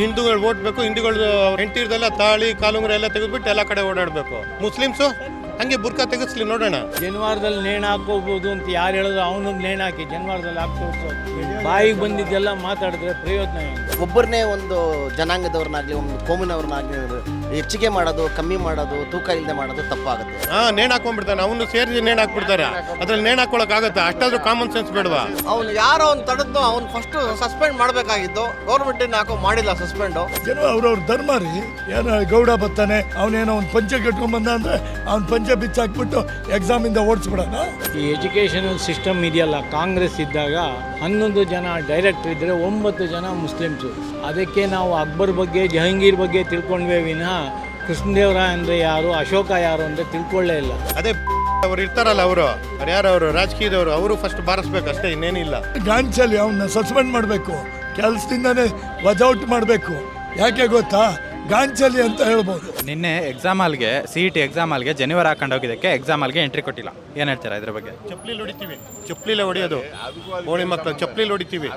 ಹಿಂದೂಗಳು ಓಟ್ ಬೇಕು ಹಿಂದೂಗಳು ಹೆಂಡತಿರ್ದೆಲ್ಲ ತಾಳಿ ಕಾಲುಂಗ್ರ ಎಲ್ಲ ತೆಗೆದ್ಬಿಟ್ಟು ಎಲ್ಲ ಕಡೆ ಓಡಾಡಬೇಕು. ಮುಸ್ಲಿಮ್ಸು? ಹಂಗೆ ಬುರ್ಕಾ ತೆಗೆಸ್ಲಿ ನೋಡೋಣ. ಜನವಾರದಲ್ಲಿ ನೇಣು ಹಾಕೋಬಹುದು ಅಂತ ಯಾರು ಹೇಳಿದ್ರು ಅವನೊಂದು ನೇಣು ಹಾಕಿ ಜನವಾರದಲ್ಲಿ ಹಾಕ್ಸೋದು ಬಾಯಿಗೆ ಬಂದಿದ್ದೆಲ್ಲ ಮಾತಾಡಿದ್ರೆ ಪ್ರಯೋಜನ ಒಬ್ಬರನ್ನೇ ಒಂದು ಜನಾಂಗದವ್ರನ್ನಾಗ್ಲಿ ಒಂದು ಕೋಮಿನವ್ರನ್ನಾಗ್ಲಿ ಹೆಚ್ಚಿಗೆ ಮಾಡೋದು ಕಮ್ಮಿ ಮಾಡೋದು ತೂಕ ಇಲ್ಲದೆ ಮಾಡೋದು ತಪ್ಪಾಗುತ್ತೆ. ಹಾ ನೇಣ್ ಹಾಕೊಂಡ್ಬಿಡ್ತಾನೆ. ಅವನು ಸೇರಿಸಿ ನೇಣ್ ಹಾಕ್ಬಿಡ್ತಾರೆ. ಅದ್ರಲ್ಲಿ ನೇಣ್ ಹಾಕೊಳಕ್ ಆಗತ್ತಾ ಅಷ್ಟಾದ್ರೂ ಕಾಮನ್ ಸೆನ್ಸ್ ಬೇಡವಾ? ಅವ್ನು ಯಾರೋ ಅವ್ನು ತಡೆದು ಅವ್ನು ಫಸ್ಟ್ ಸಸ್ಪೆಂಡ್ ಮಾಡಬೇಕಾಗಿತ್ತು. ಗೌರ್ಮೆಂಟ್ ಹಾಕೋ ಮಾಡಿಲ್ಲ ಸಸ್ಪೆಂಡು ಏನೋ ಅವ್ರವ್ರ ಧರ್ಮ ರೀ. ಏನೋ ಗೌಡ ಬರ್ತಾನೆ ಅವನೇನೋ ಒಂದು ಪಂಚೆ ಕಟ್ಕೊಂಡ್ ಬಂದ ಅಂದ್ರೆ ಅವ್ನ ಪಂಚೆ ಬಿಚ್ಚಾಕ್ಬಿಟ್ಟು ಎಕ್ಸಾಮ್ ಇಂದ ಓಡಿಸ್ಬಿಡೋಣ? ಈ ಎಜುಕೇಷನಲ್ ಸಿಸ್ಟಮ್ ಇದೆಯಲ್ಲ ಕಾಂಗ್ರೆಸ್ ಇದ್ದಾಗ ಹನ್ನೊಂದು ಜನ ಡೈರೆಕ್ಟರ್ ಇದ್ದರೆ ಒಂಬತ್ತು ಜನ ಮುಸ್ಲಿಮ್ಸು ಅದಕ್ಕೆ ನಾವು ಅಕ್ಬರ್ ಬಗ್ಗೆ ಜಹಂಗೀರ್ ಬಗ್ಗೆ ತಿಳ್ಕೊಂಡ್ವೇ ವಿನಃ ಕೃಷ್ಣದೇವರಾಯ ಅಂದರೆ ಯಾರು ಅಶೋಕ ಯಾರು ಅಂದ್ರೆ ತಿಳ್ಕೊಳ್ಳೇ ಇಲ್ಲ. ಅದೇ ಅವ್ರು ಇರ್ತಾರಲ್ಲ ಅವರು. ಅವ್ರು ಯಾರು ಅವರು? ರಾಜಕೀಯದವರು. ಅವರು ಫಸ್ಟ್ ಬಾರಿಸ್ಬೇಕು ಅಷ್ಟೇ ಇನ್ನೇನಿಲ್ಲ. ಗಾಂಚಲ್ಲಿ ಅವನ್ನ ಸಸ್ಪೆಂಡ್ ಮಾಡಬೇಕು. ಕೆಲಸದಿಂದನೇ ವಜೌಟ್ ಮಾಡಬೇಕು. ಯಾಕೆ ಗೊತ್ತಾ? ಗಾಂಚಲಿ ಅಂತ ಹೇಳ್ಬೋದು. ನಿನ್ನೆ ಎಕ್ಸಾಮ್ ಹಾಲ್ಗೆ ಸಿ ಇ ಟಿ ಎಕ್ಸಾಮ್ ಹಾಲ್ಗೆ ಜನಿವಾರ ಹಾಕೊಂಡು ಹೋಗಿದ್ದಕ್ಕೆ ಎಕ್ಸಾಮ್ ಹಾಲ್ಗೆ ಎಂಟ್ರಿ ಕೊಟ್ಟಿಲ್ಲ. ಏನು ಹೇಳ್ತೀರಾ ಇದ್ರ ಬಗ್ಗೆ? ಚಪ್ಲಿ ಹೊಡಿತೀವಿ. ಚಪ್ಲಿಲೆ ಹೊಡಿಯೋದು. ಹೋಳಿ ಮಕ್ಕಳು ಚಪ್ಲಿ ಹೊಡಿತೀವಿ.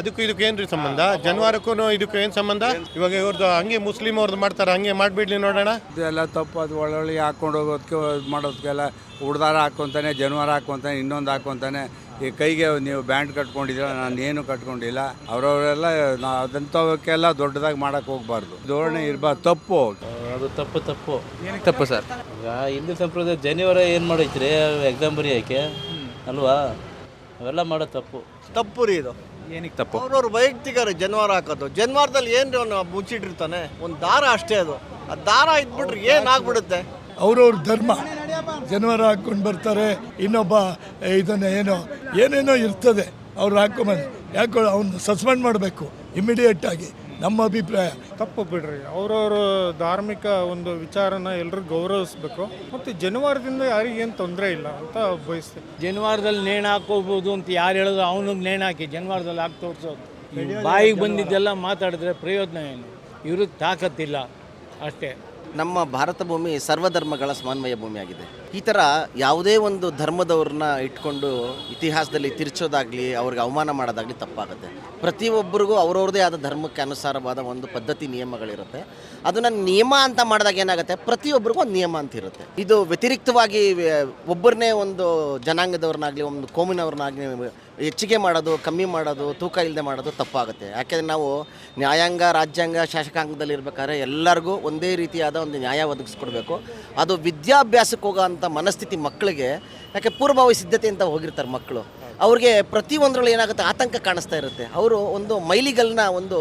ಅದಕ್ಕೂ ಇದಕ್ಕೆ ಏನ್ರಿ ಸಂಬಂಧ? ಜನವಾರಕ್ಕೂ ಇದಕ್ಕೂ ಏನು ಸಂಬಂಧ? ಇವಾಗ ಇವ್ರದ್ದು ಹಂಗೆ ಮುಸ್ಲಿಂ ಅವ್ರದ್ದು ಮಾಡ್ತಾರೆ ಹಂಗೆ ಮಾಡ್ಬಿಡ್ಲಿ ನೋಡೋಣ. ಇದೆಲ್ಲ ತಪ್ಪು ಅದು ಒಳ್ಳೊಳ್ಳೆ ಹಾಕೊಂಡು ಹೋಗೋದಕ್ಕೆ ಇದ್ ಮಾಡೋದಕ್ಕೆಲ್ಲ ಉಡ್ದಾರ ಹಾಕೊತಾನೆ ಜನವಾರ ಹಾಕ್ಕೊಂತಾನೆ ಇನ್ನೊಂದು ಹಾಕ್ಕೊಂತಾನೆ ಈ ಕೈಗೆ ನೀವು ಬ್ಯಾಂಡ್ ಕಟ್ಕೊಂಡಿದ್ದೀರ ನಾನು ಏನು ಕಟ್ಕೊಂಡಿಲ್ಲ. ಅವರವರೆಲ್ಲ ಅದಂಥವಕ್ಕೆಲ್ಲ ದೊಡ್ಡದಾಗಿ ಮಾಡಕ್ಕೆ ಹೋಗ್ಬಾರ್ದು. ಧೋರಣೆ ಇರಬಾರ್ದು ತಪ್ಪು. ಅದು ತಪ್ಪು ತಪ್ಪು. ಏನಕ್ಕೆ ತಪ್ಪು ಸರ್? ಈಗ ಹಿಂದೂ ಸಂಪ್ರದಾಯ ಜನಿವಾರ ಏನು ಮಾಡೈತ್ರಿ ಎಕ್ಸಾಮ್ ಬರೆಯೋಕೆ ಅಲ್ವಾ? ಅವೆಲ್ಲ ಮಾಡೋ ತಪ್ಪು. ತಪ್ಪು ರೀ ಇದು. ಏನಕ್ಕೆ ತಪ್ಪು? ಅವ್ರವ್ರ ವೈಯಕ್ತಿಕ ರೀ ಜನ್ವಾರ ಹಾಕೋದು. ಜನ್ವಾರದಲ್ಲಿ ಏನು ಅವನು ಮುಚ್ಚಿಟ್ಟಿರ್ತಾನೆ? ಒಂದು ದಾರ ಅಷ್ಟೇ ಅದು. ಆ ದಾರ ಇದ್ಬಿಟ್ರೆ ಏನಾಗ್ಬಿಡುತ್ತೆ ಅವ್ರವ್ರ ಧರ್ಮ. ಜನವರ ಹಾಕ್ಕೊಂಡು ಬರ್ತಾರೆ. ಇನ್ನೊಬ್ಬ ಇದನ್ನ ಏನೋ ಏನೇನೋ ಇರ್ತದೆ ಅವ್ರು ಹಾಕೊಂಬಂದು. ಯಾಕೆ ಅವ್ನು ಸಸ್ಪೆಂಡ್ ಮಾಡಬೇಕು ಇಮಿಡಿಯೇಟ್ ಆಗಿ ನಮ್ಮ ಅಭಿಪ್ರಾಯ. ತಪ್ಪು ಬಿಡ್ರಿ. ಅವ್ರವ್ರ ಧಾರ್ಮಿಕ ಒಂದು ವಿಚಾರನ ಎಲ್ಲರೂ ಗೌರವಿಸ್ಬೇಕು. ಮತ್ತು ಜನವಾರದಿಂದ ಯಾರಿಗೇನು ತೊಂದರೆ ಇಲ್ಲ ಅಂತ ಬಯಸ್ತೀನಿ ಜನವಾರದಲ್ಲಿ ನೇಣ ಹಾಕೋಬಹುದು ಅಂತ ಯಾರು ಹೇಳಿದ್ರು ಅವನಿಗೆ ನೇಣ ಹಾಕಿ ಜನವಾರದಲ್ಲಿ ಹಾಕಿ ತೋರಿಸೋದು. ಬಾಯಿಗೆ ಬಂದಿದ್ದೆಲ್ಲ ಮಾತಾಡಿದ್ರೆ ಪ್ರಯೋಜನ ಏನು? ಇವ್ರಿಗೆ ತಾಕತ್ತಿಲ್ಲ. ಅಷ್ಟೇ. ನಮ್ಮ ಭಾರತ ಭೂಮಿ ಸರ್ವಧರ್ಮಗಳ ಸಮನ್ವಯ ಭೂಮಿಯಾಗಿದೆ. ಈ ಥರ ಯಾವುದೇ ಒಂದು ಧರ್ಮದವ್ರನ್ನ ಇಟ್ಕೊಂಡು ಇತಿಹಾಸದಲ್ಲಿ ತಿರ್ಚೋದಾಗಲಿ, ಅವ್ರಿಗೆ ಅವಮಾನ ಮಾಡೋದಾಗ್ಲಿ ತಪ್ಪಾಗುತ್ತೆ. ಪ್ರತಿಯೊಬ್ಬರಿಗೂ ಅವ್ರವ್ರದೇ ಆದ ಧರ್ಮಕ್ಕೆ ಅನುಸಾರವಾದ ಒಂದು ಪದ್ಧತಿ, ನಿಯಮಗಳಿರುತ್ತೆ. ಅದನ್ನು ನಿಯಮ ಅಂತ ಮಾಡಿದಾಗ ಏನಾಗುತ್ತೆ? ಪ್ರತಿಯೊಬ್ಬರಿಗೂ ಒಂದು ನಿಯಮ ಅಂತ ಇರುತ್ತೆ. ಇದು ವ್ಯತಿರಿಕ್ತವಾಗಿ ಒಬ್ಬರನ್ನೇ ಒಂದು ಜನಾಂಗದವ್ರನ್ನಾಗಲಿ, ಒಂದು ಕೋಮಿನವ್ರನ್ನಾಗಲಿ ಹೆಚ್ಚಿಗೆ ಮಾಡೋದು, ಕಮ್ಮಿ ಮಾಡೋದು, ತೂಕ ಇಲ್ಲದೆ ಮಾಡೋದು ತಪ್ಪಾಗುತ್ತೆ. ಯಾಕೆಂದರೆ ನಾವು ನ್ಯಾಯಾಂಗ, ರಾಜ್ಯಾಂಗ, ಶಾಸಕಾಂಗದಲ್ಲಿ ಇರ್ಬೇಕಾದ್ರೆ ಎಲ್ಲರಿಗೂ ಒಂದೇ ರೀತಿಯಾದ ಒಂದು ನ್ಯಾಯ ಒದಗಿಸ್ಕೊಡ್ಬೇಕು. ಅದು ವಿದ್ಯಾಭ್ಯಾಸಕ್ಕೆ ಹೋಗೋ ಅಂಥ ಮನಸ್ಥಿತಿ ಮಕ್ಕಳಿಗೆ, ಯಾಕೆ ಪೂರ್ವಭಾವಿ ಅಂತ ಹೋಗಿರ್ತಾರೆ ಮಕ್ಕಳು. ಅವ್ರಿಗೆ ಪ್ರತಿಯೊಂದರಲ್ಲಿ ಏನಾಗುತ್ತೆ, ಆತಂಕ ಕಾಣಿಸ್ತಾ ಇರುತ್ತೆ. ಅವರು ಒಂದು ಮೈಲಿಗಲ್ನ ಒಂದು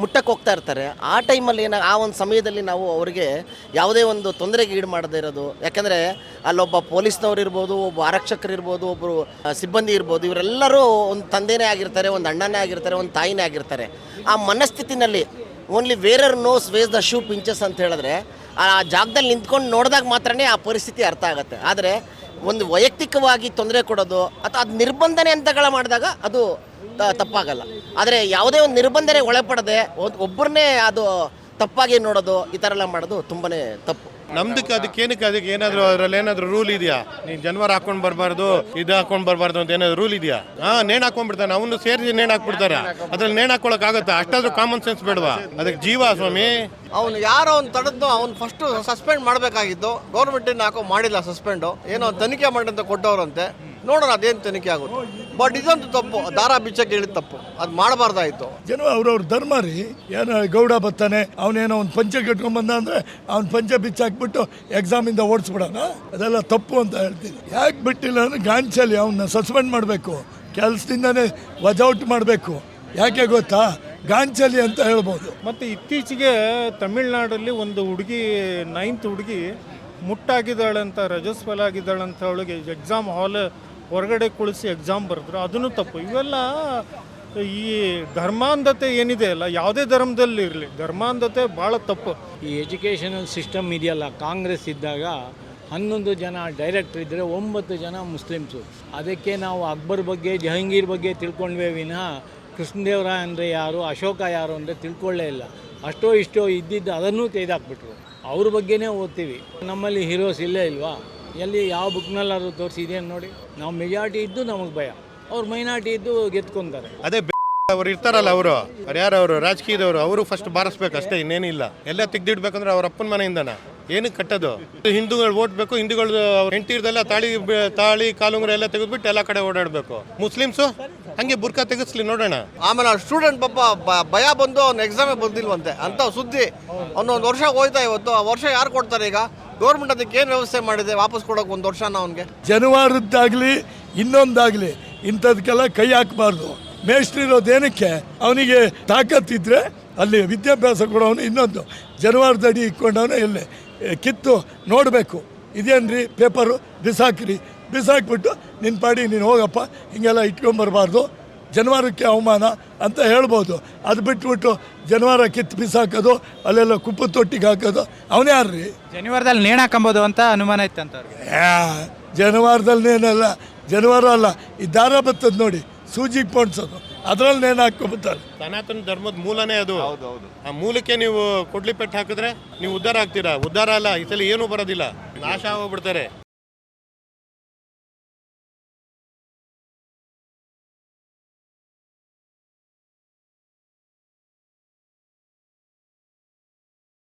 ಮುಟ್ಟಕ್ಕೆ ಹೋಗ್ತಾ ಇರ್ತಾರೆ. ಆ ಟೈಮಲ್ಲಿ ಏನ ಆ ಒಂದು ಸಮಯದಲ್ಲಿ ನಾವು ಅವರಿಗೆ ಯಾವುದೇ ಒಂದು ತೊಂದರೆಗೆ ಈಡು ಮಾಡದೇ ಇರೋದು. ಯಾಕಂದರೆ ಅಲ್ಲೊಬ್ಬ ಪೊಲೀಸ್ನವ್ರು ಇರ್ಬೋದು, ಒಬ್ಬ ಆರಕ್ಷಕರು ಇರ್ಬೋದು ಒಬ್ಬರು ಸಿಬ್ಬಂದಿ ಇರ್ಬೋದು, ಇವರೆಲ್ಲರೂ ಒಂದು ತಂದೆನೇ ಆಗಿರ್ತಾರೆ, ಒಂದು ಅಣ್ಣನೇ ಆಗಿರ್ತಾರೆ, ಒಂದು ತಾಯಿನೇ ಆಗಿರ್ತಾರೆ. ಆ ಮನಸ್ಥಿತಿನಲ್ಲಿ only wearer knows where's the shoe pinches ಅಂತ ಹೇಳಿದ್ರೆ, ಆ ಜಾಗದಲ್ಲಿ ನಿಂತ್ಕೊಂಡು ನೋಡಿದಾಗ ಮಾತ್ರನೇ ಆ ಪರಿಸ್ಥಿತಿ ಅರ್ಥ ಆಗುತ್ತೆ. ಆದರೆ, ಒಂದು ವೈಯಕ್ತಿಕವಾಗಿ ತೊಂದರೆ ಕೊಡೋದು, ಅಥವಾ ಅದು ನಿರ್ಬಂಧನೆ ಅಂತಗಳ ಮಾಡಿದಾಗ ಅದು ತಪ್ಪಾಗಲ್ಲ. ಆದರೆ ಯಾವುದೇ ಒಂದು ನಿರ್ಬಂಧನೆ ಒಳಪಡದೆ ಒಬ್ಬರನ್ನೇ ಅದು ತಪ್ಪಾಗಿ ನೋಡೋದು ಈ ಥರ ಎಲ್ಲ ಮಾಡೋದು ತುಂಬನೇ ತಪ್ಪು. ನಮ್ದಕ್ಕೆ ಅದಕ್ಕೆ ಏನಕ್ಕೆ ಅದಕ್ಕೆ ಏನಾದರೂ ಅದ್ರಲ್ಲಿ ಏನಾದ್ರು ರೂಲ್ ಇದೆಯಾ? ನೀನು ಜನವಾರ ಹಾಕೊಂಡು ಬರಬಾರ್ದು ಇದು ಹಾಕೊಂಡು ಬರಬಾರ್ದು ಅಂತ ಏನಾದ್ರು ರೂಲ್ ಇದೆಯಾ? ಹಾ ನೇಣ್ ಹಾಕೊಂಡ್ಬಿಡ್ತಾನೆ ಅವನು ಸೇರಿಸಿ ನೇಣು ಹಾಕ್ಬಿಡ್ತಾರೆ. ಅದ್ರಲ್ಲಿ ನೇಣ್ ಹಾಕೊಳಕ್ ಆಗತ್ತಾ ಅಷ್ಟಾದ್ರೂ ಕಾಮನ್ ಸೆನ್ಸ್ ಬೇಡವಾ? ಅದಕ್ಕೆ ಜೀವ ಸ್ವಾಮಿ. ಅವನು ಯಾರೋ ಅವ್ನು ತಡೆದು ಅವ್ನು ಫಸ್ಟ್ ಸಸ್ಪೆಂಡ್ ಮಾಡಬೇಕಾಗಿತ್ತು ಗೌರ್ಮೆಂಟ್ ಹಾಕೋ ಮಾಡಿಲ್ಲ ಸಸ್ಪೆಂಡು ಏನೋ ತನಿಖೆ ಮಾಡಿ ಅಂತ ಕೊಟ್ಟವ್ರಂತೆ. ನೋಡೋಣ ಅದೇನು ತನಿಖೆ ಆಗುತ್ತೆ. ಬಟ್ ಇದಂತೂ ತಪ್ಪು. ದಾರ ಬಿಚ್ಚಕ್ಕೆ ಹೇಳಿದ ತಪ್ಪು. ಅದು ಮಾಡಬಾರ್ದಾಯ್ತು. ಜನ ಅವ್ರವ್ರ ಧರ್ಮ ರೀ. ಏನು ಗೌಡ ಬರ್ತಾನೆ ಅವನೇನೋ ಒಂದು ಪಂಚೆ ಕಟ್ಕೊಂಡ್ ಬಂದ ಅಂದ್ರೆ ಅವ್ನ ಪಂಚೆ ಬಿಚ್ಚಾಕ್ಬಿಟ್ಟು ಎಕ್ಸಾಮ್ ಇಂದ ಓಡಿಸ್ಬಿಡೋಣ? ಅದೆಲ್ಲ ತಪ್ಪು ಅಂತ ಹೇಳ್ತೀನಿ. ಯಾಕೆ ಬಿಟ್ಟಿಲ್ಲ ಅಂದ್ರೆ ಗಾಂಚಲಿ ಅವನ್ನ ಸಸ್ಪೆಂಡ್ ಮಾಡಬೇಕು. ಕೆಲಸದಿಂದನೇ ವಜೌಟ್ ಮಾಡಬೇಕು. ಯಾಕೆ ಗೊತ್ತಾ? ಗಾಂಚಲಿ ಅಂತ ಹೇಳ್ಬೋದು. ಮತ್ತು ಇತ್ತೀಚೆಗೆ ತಮಿಳ್ನಾಡಲ್ಲಿ ಒಂದು ಹುಡುಗಿ ನೈನ್ತ್ ಹುಡುಗಿ ಮುಟ್ಟಾಗಿದ್ದಾಳೆ ಅಂತ ರಜಸ್ವಲ ಆಗಿದ್ದಾಳೆ ಅಂತ ಅವಳಿಗೆ ಎಕ್ಸಾಮ್ ಹಾಲ್ ಹೊರಗಡೆ ಕುಳಿಸಿ ಎಕ್ಸಾಮ್ ಬರೆದ್ರು, ಅದನ್ನು ತಪ್ಪು. ಇವೆಲ್ಲ ಈ ಧರ್ಮಾಂಧತೆ ಏನಿದೆ ಅಲ್ಲ, ಯಾವುದೇ ಧರ್ಮದಲ್ಲಿ ಇರಲಿ, ಧರ್ಮಾಂಧತೆ ಭಾಳ ತಪ್ಪು. ಈ ಎಜುಕೇಷನಲ್ ಸಿಸ್ಟಮ್ ಇದೆಯಲ್ಲ, ಕಾಂಗ್ರೆಸ್ ಇದ್ದಾಗ ಹನ್ನೊಂದು ಜನ ಡೈರೆಕ್ಟರ್ ಇದ್ದರೆ ಒಂಬತ್ತು ಜನ ಮುಸ್ಲಿಮ್ಸು. ಅದಕ್ಕೆ ನಾವು ಅಕ್ಬರ್ ಬಗ್ಗೆ, ಜಹಂಗೀರ್ ಬಗ್ಗೆ ತಿಳ್ಕೊಂಡ್ವೇ ವಿನಃ ಕೃಷ್ಣದೇವರ ಅಂದರೆ ಯಾರು, ಅಶೋಕ ಯಾರು ಅಂದರೆ ತಿಳ್ಕೊಳ್ಳೇ ಇಲ್ಲ. ಅಷ್ಟೋ ಇಷ್ಟೋ ಇದ್ದಿದ್ದು ಅದನ್ನೂ ತೆಗೆದಾಕ್ಬಿಟ್ರು. ಅವ್ರ ಬಗ್ಗೆನೇ ಓದ್ತೀವಿ. ನಮ್ಮಲ್ಲಿ ಹೀರೋಸ್ ಇಲ್ಲೇ ಇಲ್ವಾ? ಎಲ್ಲಿ ಯಾವ ಬುಕ್ನಲ್ಲಾದ್ರು ತೋರಿಸಿ ಇದೆಯನ್ನು ನೋಡಿ ನಾವು ಮೆಜಾರಿಟಿ ಇದ್ದು ನಮಗೆ ಭಯ. ಅವ್ರು ಮೈನಾರಿಟಿ ಇದ್ದು ಗೆದ್ಕೊಂತಾರೆ. ಅದೇ ಅವ್ರು ಇರ್ತಾರಲ್ಲ ಅವರು. ಅವ್ರು ಯಾರು ಅವರು ರಾಜಕೀಯದವರು. ಅವರು ಫಸ್ಟ್ ಬಾರಿಸ್ಬೇಕು ಅಷ್ಟೇ ಇನ್ನೇನಿಲ್ಲ. ಎಲ್ಲ ತೆಗ್ದಿಡ್ಬೇಕಂದ್ರೆ ಅವ್ರ ಅಪ್ಪನ ಮನೆಯಿಂದನ. ಏನಕ್ಕೆ ಕಟ್ಟೋದು? ಹಿಂದೂಗಳು ಓಟ್ ಬೇಕು ಹಿಂದೂಗಳು ಹೆಂಡತಿರ್ದೆಲ್ಲ ತಾಳಿ ತಾಳಿ ಕಾಲುಂಗ್ರ ಎಲ್ಲ ತೆಗೆದ್ಬಿಟ್ಟು ಎಲ್ಲ ಕಡೆ ಓಡಾಡಬೇಕು. ಮುಸ್ಲಿಮ್ಸು? ಹಂಗೆ ಬುರ್ಕಾ ತೆಗೆಸ್ಲಿ ನೋಡೋಣ. ಆಮೇಲೆ ಸ್ಟೂಡೆಂಟ್ ಪಾಪ ಬ- ಭಯ ಬಂದು ಅವ್ನು ಎಕ್ಸಾಮೇ ಬಂದಿಲ್ವಂತೆ. ಅಂತ ಸುದ್ದಿ. ಅವನೊಂದು ಒಂದು ವರ್ಷ ಹೋಯ್ತಾ ಇವತ್ತು. ಆ ವರ್ಷ ಯಾರು ಕೊಡ್ತಾರೆ ಈಗ? ಗೌರ್ಮೆಂಟ್ ಅದಕ್ಕೆ ಏನು ವ್ಯವಸ್ಥೆ ಮಾಡಿದೆ? ವಾಪಸ್ ಕೊಡೋಕೆ ಒಂದು ವರ್ಷನ ಅವನಿಗೆ? ಜನವಾರದ್ದಾಗಲಿ, ಇನ್ನೊಂದಾಗಲಿ ಇಂಥದಕ್ಕೆಲ್ಲ ಕೈ ಹಾಕಬಾರ್ದು. ಮೇಷ್ಟ್ರಿರೋದೇನಕ್ಕೆ ಅವನಿಗೆ ತಾಕತ್ತಿದ್ರೆ ಅಲ್ಲಿ ವಿದ್ಯಾಭ್ಯಾಸ ಕೊಡೋನು ಇನ್ನೊಂದು. ಜನವಾರದಡಿ ಇಟ್ಕೊಂಡವನು ಇಲ್ಲಿ ಕಿತ್ತು ನೋಡಬೇಕು. ಇದೇನ್ರಿ ಪೇಪರು? ಬಿಸಾಕ್ರಿ. ಬಿಸಾಕ್ಬಿಟ್ಟು ನಿನ್ನ ಪಾಡಿ ನೀನು ಹೋಗಪ್ಪ. ಹಿಂಗೆಲ್ಲ ಇಟ್ಕೊಂಬರ್ಬಾರ್ದು. ಜನವಾರಕ್ಕೆ ಅವಮಾನ ಅಂತ ಹೇಳ್ಬೋದು. ಅದು ಬಿಟ್ಬಿಟ್ಟು ಜನವಾರ ಕಿತ್ತು ಬಿಸಾಕೋದು ಅಲ್ಲೆಲ್ಲ ಕುಪ್ಪು ತೊಟ್ಟಿಗೆ ಹಾಕೋದು ಅವನೇ ಯಾರ್ರಿ? ಜನವಾರದಲ್ಲಿ ನೇಣ ಹಾಕೊಂಬೋದು ಅಂತ ಅನುಮಾನ ಇತ್ತಂತ ಅವ್ರಿಗೆ ಜನವಾರದಲ್ಲಿ ಜನವಾರದಲ್ಲೇನಲ್ಲ ಜನವಾರ ಅಲ್ಲ ಈ ದಾರ ಬತ್ತದ ನೋಡಿ ಸೂಜಿ ಪೋಣಿಸೋದು ಅದರಲ್ಲಿ ನೇಣ ಹಾಕ್ಕೊಬತ್ತಾರೆ ಸನಾತನ ಧರ್ಮದ ಮೂಲನೇ ಅದು. ಆ ಮೂಲಕ್ಕೆ ನೀವು ಕೊಡ್ಲಿ ಪೆಟ್ಟು ಹಾಕಿದ್ರೆ ನೀವು ಉದ್ಧಾರ ಆಗ್ತೀರಾ? ಉದ್ಧಾರ ಅಲ್ಲ ಈ ಸಲ ಏನೂ ಬರೋದಿಲ್ಲ. ನಾಶ ಆಗೋಗ್ಬಿಡ್ತಾರೆ